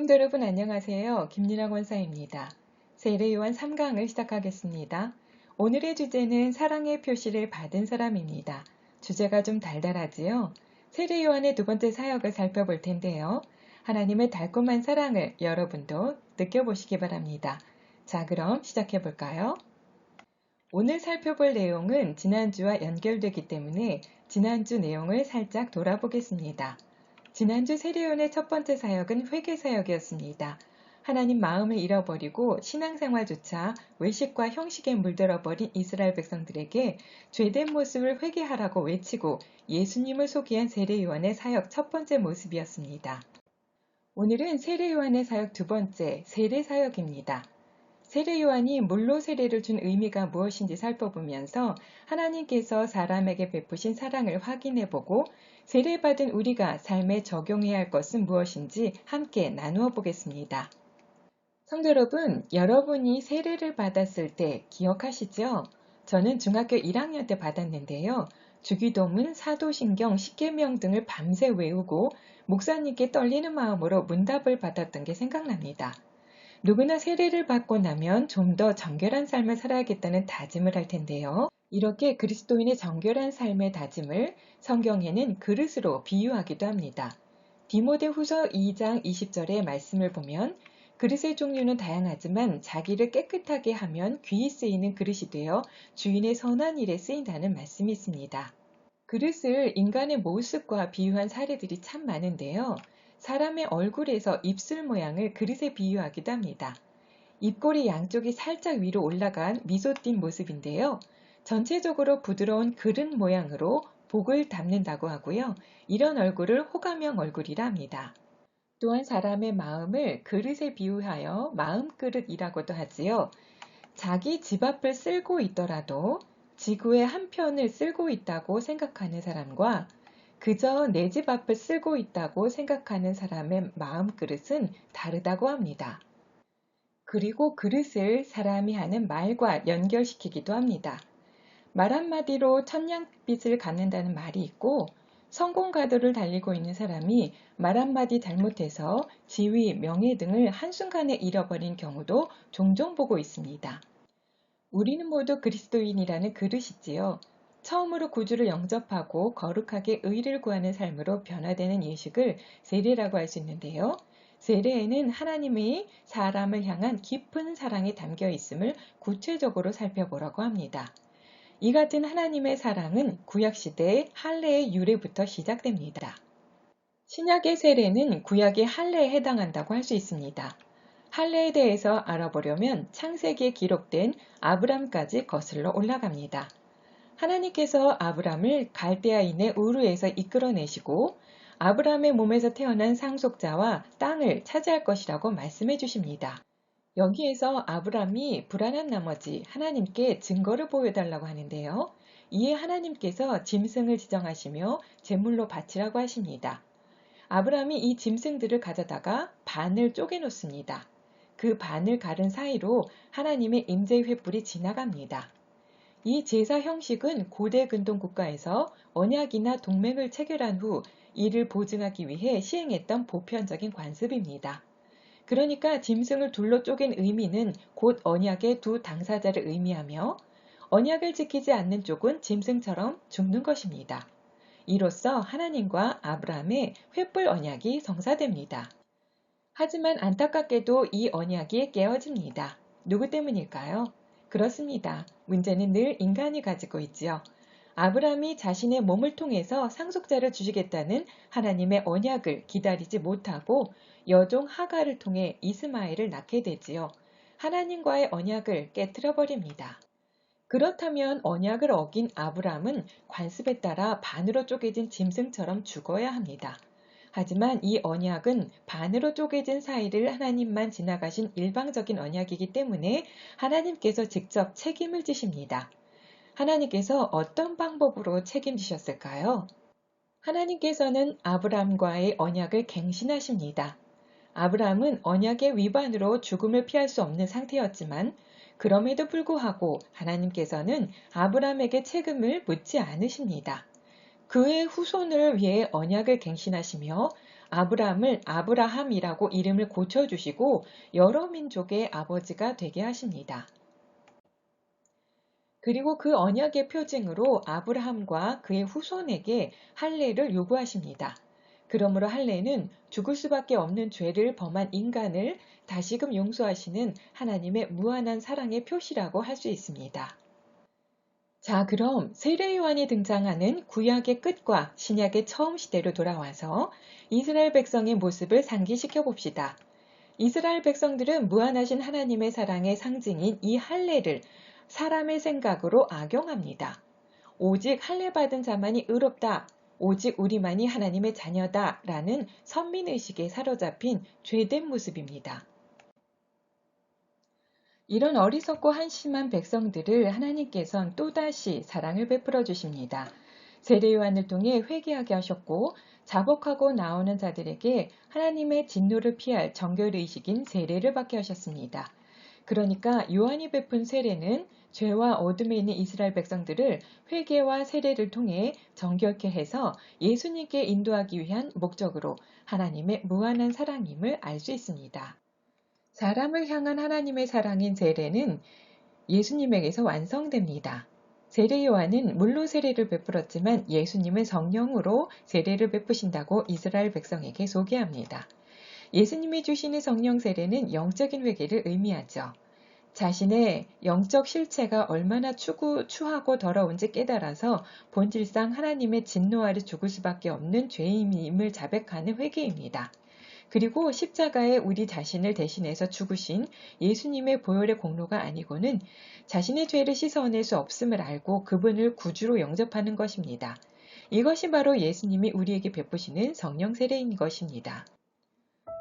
성도 여러분 안녕하세요. 김윤아 원사입니다. 세례요한 3강을 시작하겠습니다. 오늘의 주제는 사랑의 표시를 받은 사람입니다. 주제가 좀 달달하지요? 세례요한의 두 번째 사역을 살펴볼 텐데요. 하나님의 달콤한 사랑을 여러분도 느껴보시기 바랍니다. 자, 그럼 시작해 볼까요? 오늘 살펴볼 내용은 지난주와 연결되기 때문에 지난주 내용을 살짝 돌아보겠습니다. 지난주 세례요한의 첫 번째 사역은 회개 사역이었습니다. 하나님 마음을 잃어버리고 신앙생활조차 외식과 형식에 물들어버린 이스라엘 백성들에게 죄된 모습을 회개하라고 외치고 예수님을 소개한 세례요한의 사역 첫 번째 모습이었습니다. 오늘은 세례요한의 사역 두 번째 세례 사역입니다. 세례 요한이 물로 세례를 준 의미가 무엇인지 살펴보면서 하나님께서 사람에게 베푸신 사랑을 확인해 보고 세례받은 우리가 삶에 적용해야 할 것은 무엇인지 함께 나누어 보겠습니다. 성도 여러분, 여러분이 세례를 받았을 때 기억하시죠? 저는 중학교 1학년 때 받았는데요. 주기도문, 사도신경, 십계명 등을 밤새 외우고 목사님께 떨리는 마음으로 문답을 받았던 게 생각납니다. 누구나 세례를 받고 나면 좀 더 정결한 삶을 살아야겠다는 다짐을 할 텐데요. 이렇게 그리스도인의 정결한 삶의 다짐을 성경에는 그릇으로 비유하기도 합니다. 디모데 후서 2장 20절의 말씀을 보면 그릇의 종류는 다양하지만 자기를 깨끗하게 하면 귀히 쓰이는 그릇이 되어 주인의 선한 일에 쓰인다는 말씀이 있습니다. 그릇을 인간의 모습과 비유한 사례들이 참 많은데요. 사람의 얼굴에서 입술 모양을 그릇에 비유하기도 합니다. 입꼬리 양쪽이 살짝 위로 올라간 미소 띈 모습인데요. 전체적으로 부드러운 그릇 모양으로 복을 담는다고 하고요. 이런 얼굴을 호감형 얼굴이라 합니다. 또한 사람의 마음을 그릇에 비유하여 마음그릇이라고도 하지요. 자기 집 앞을 쓸고 있더라도 지구의 한 편을 쓸고 있다고 생각하는 사람과 그저 내 집 앞을 쓸고 있다고 생각하는 사람의 마음그릇은 다르다고 합니다. 그리고 그릇을 사람이 하는 말과 연결시키기도 합니다. 말 한마디로 천냥빛을 갖는다는 말이 있고 성공 가도를 달리고 있는 사람이 말 한마디 잘못해서 지위, 명예 등을 한순간에 잃어버린 경우도 종종 보고 있습니다. 우리는 모두 그리스도인이라는 그릇이지요. 처음으로 구주를 영접하고 거룩하게 의를 구하는 삶으로 변화되는 예식을 세례라고 할 수 있는데요. 세례에는 하나님의 사람을 향한 깊은 사랑이 담겨 있음을 구체적으로 살펴보라고 합니다. 이 같은 하나님의 사랑은 구약시대의 할례의 유래부터 시작됩니다. 신약의 세례는 구약의 할례에 해당한다고 할 수 있습니다. 할례에 대해서 알아보려면 창세기에 기록된 아브람까지 거슬러 올라갑니다. 하나님께서 아브람을 갈대아인의 우르에서 이끌어내시고 아브람의 몸에서 태어난 상속자와 땅을 차지할 것이라고 말씀해 주십니다. 여기에서 아브람이 불안한 나머지 하나님께 증거를 보여달라고 하는데요. 이에 하나님께서 짐승을 지정하시며 제물로 바치라고 하십니다. 아브람이 이 짐승들을 가져다가 반을 쪼개 놓습니다. 그 반을 가른 사이로 하나님의 임재의 횃불이 지나갑니다. 이 제사 형식은 고대 근동 국가에서 언약이나 동맹을 체결한 후 이를 보증하기 위해 시행했던 보편적인 관습입니다. 그러니까 짐승을 둘러 쪼갠 의미는 곧 언약의 두 당사자를 의미하며 언약을 지키지 않는 쪽은 짐승처럼 죽는 것입니다. 이로써 하나님과 아브라함의 횃불 언약이 성사됩니다. 하지만 안타깝게도 이 언약이 깨어집니다. 누구 때문일까요? 그렇습니다. 문제는 늘 인간이 가지고 있지요. 아브라함이 자신의 몸을 통해서 상속자를 주시겠다는 하나님의 언약을 기다리지 못하고 여종 하가를 통해 이스마엘을 낳게 되지요. 하나님과의 언약을 깨뜨려 버립니다. 그렇다면 언약을 어긴 아브라함은 관습에 따라 반으로 쪼개진 짐승처럼 죽어야 합니다. 하지만 이 언약은 반으로 쪼개진 사이를 하나님만 지나가신 일방적인 언약이기 때문에 하나님께서 직접 책임을 지십니다. 하나님께서 어떤 방법으로 책임지셨을까요? 하나님께서는 아브람과의 언약을 갱신하십니다. 아브라함은 언약의 위반으로 죽음을 피할 수 없는 상태였지만 그럼에도 불구하고 하나님께서는 아브라함에게 책임을 묻지 않으십니다. 그의 후손을 위해 언약을 갱신하시며 아브라함을 아브라함이라고 이름을 고쳐주시고 여러 민족의 아버지가 되게 하십니다. 그리고 그 언약의 표징으로 아브라함과 그의 후손에게 할례를 요구하십니다. 그러므로 할례는 죽을 수밖에 없는 죄를 범한 인간을 다시금 용서하시는 하나님의 무한한 사랑의 표시라고 할 수 있습니다. 자, 그럼 세례 요한이 등장하는 구약의 끝과 신약의 처음 시대로 돌아와서 이스라엘 백성의 모습을 상기시켜 봅시다. 이스라엘 백성들은 무한하신 하나님의 사랑의 상징인 이 할례를 사람의 생각으로 악용합니다. 오직 할례 받은 자만이 의롭다. 오직 우리만이 하나님의 자녀다. 라는 선민의식에 사로잡힌 죄된 모습입니다. 이런 어리석고 한심한 백성들을 하나님께선 또다시 사랑을 베풀어 주십니다. 세례 요한을 통해 회개하게 하셨고 자복하고 나오는 자들에게 하나님의 진노를 피할 정결의식인 세례를 받게 하셨습니다. 그러니까 요한이 베푼 세례는 죄와 어둠에 있는 이스라엘 백성들을 회개와 세례를 통해 정결케 해서 예수님께 인도하기 위한 목적으로 하나님의 무한한 사랑임을 알 수 있습니다. 사람을 향한 하나님의 사랑인 세례는 예수님에게서 완성됩니다. 세례 요한은 물로 세례를 베풀었지만 예수님은 성령으로 세례를 베푸신다고 이스라엘 백성에게 소개합니다. 예수님이 주시는 성령 세례는 영적인 회개를 의미하죠. 자신의 영적 실체가 얼마나 추구, 추하고 더러운지 깨달아서 본질상 하나님의 진노 아래 죽을 수밖에 없는 죄인임을 자백하는 회개입니다. 그리고 십자가에 우리 자신을 대신해서 죽으신 예수님의 보혈의 공로가 아니고는 자신의 죄를 씻어낼 수 없음을 알고 그분을 구주로 영접하는 것입니다. 이것이 바로 예수님이 우리에게 베푸시는 성령 세례인 것입니다.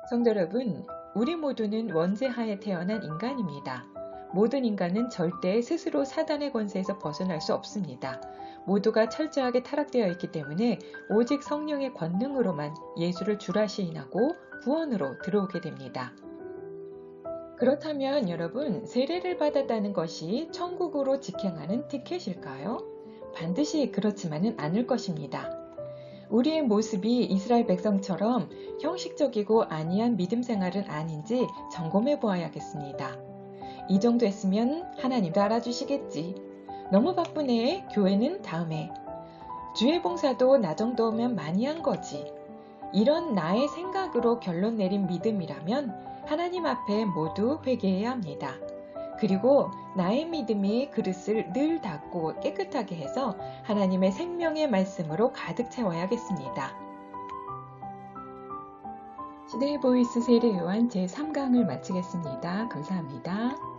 성도 여러분, 우리 모두는 원죄하에 태어난 인간입니다. 모든 인간은 절대 스스로 사단의 권세에서 벗어날 수 없습니다. 모두가 철저하게 타락되어 있기 때문에 오직 성령의 권능으로만 예수를 주라 시인하고 구원으로 들어오게 됩니다. 그렇다면 여러분, 세례를 받았다는 것이 천국으로 직행하는 티켓일까요? 반드시 그렇지만은 않을 것입니다. 우리의 모습이 이스라엘 백성처럼 형식적이고 아니한 믿음 생활은 아닌지 점검해 보아야겠습니다. 이 정도 했으면 하나님도 알아주시겠지. 너무 바쁘네. 교회는 다음에. 주의 봉사도 나 정도면 많이 한 거지. 이런 나의 생각으로 결론 내린 믿음이라면 하나님 앞에 모두 회개해야 합니다. 그리고 나의 믿음이 그릇을 늘 닫고 깨끗하게 해서 하나님의 생명의 말씀으로 가득 채워야겠습니다. 시대의 보이스 세례 요한 제3강을 마치겠습니다. 감사합니다.